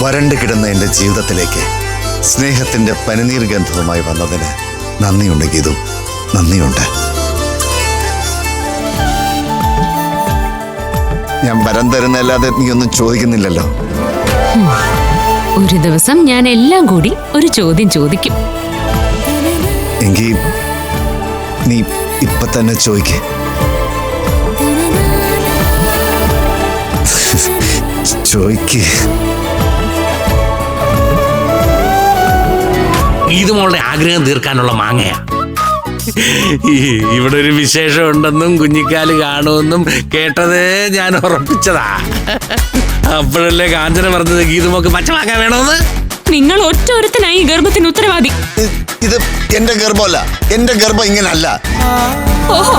വരണ്ട് കിടന്ന എന്റെ ജീവിതത്തിലേക്ക് സ്നേഹത്തിന്റെ പനിനീർ ഗന്ധവുമായി വന്നതിന് നന്ദിയുണ്ട് ഗീതു. നന്ദിയുണ്ട്. ഞാൻ വരം തരുന്നല്ലാതെ നീ ഒന്നും ചോദിക്കുന്നില്ലല്ലോ. ഒരു ദിവസം ഞാൻ എല്ലാം കൂടി ഒരു ചോദ്യം ചോദിക്കും. എങ്കിൽ നീ ഇപ്പൊ തന്നെ ചോദിക്കേ. ചോയ്ക്ക് ഇത് മോളുടെ ആഗ്രഹം തീർക്കാനുള്ള മാങ്ങയാ. ഇവിടെ ഒരു വിശേഷം ഉണ്ടെന്നും കുഞ്ഞിക്കാൽ കാണുമെന്നും കേട്ടതേ ഞാൻ ഉറപ്പിച്ചതാ. അപ്പോഴല്ലേ കാഞ്ചന പറഞ്ഞത് ഗീതുമൊക്കെ പച്ചമാക്കാൻ വേണമെന്ന്? നിങ്ങൾ ഒറ്റ ഒരുത്തനായി ഗർഭത്തിന് ഉത്തരവാദി. ഇത് എന്റെ ഗർഭമല്ല എന്റെ ഗർഭം ഇങ്ങനല്ല. ഓഹോ.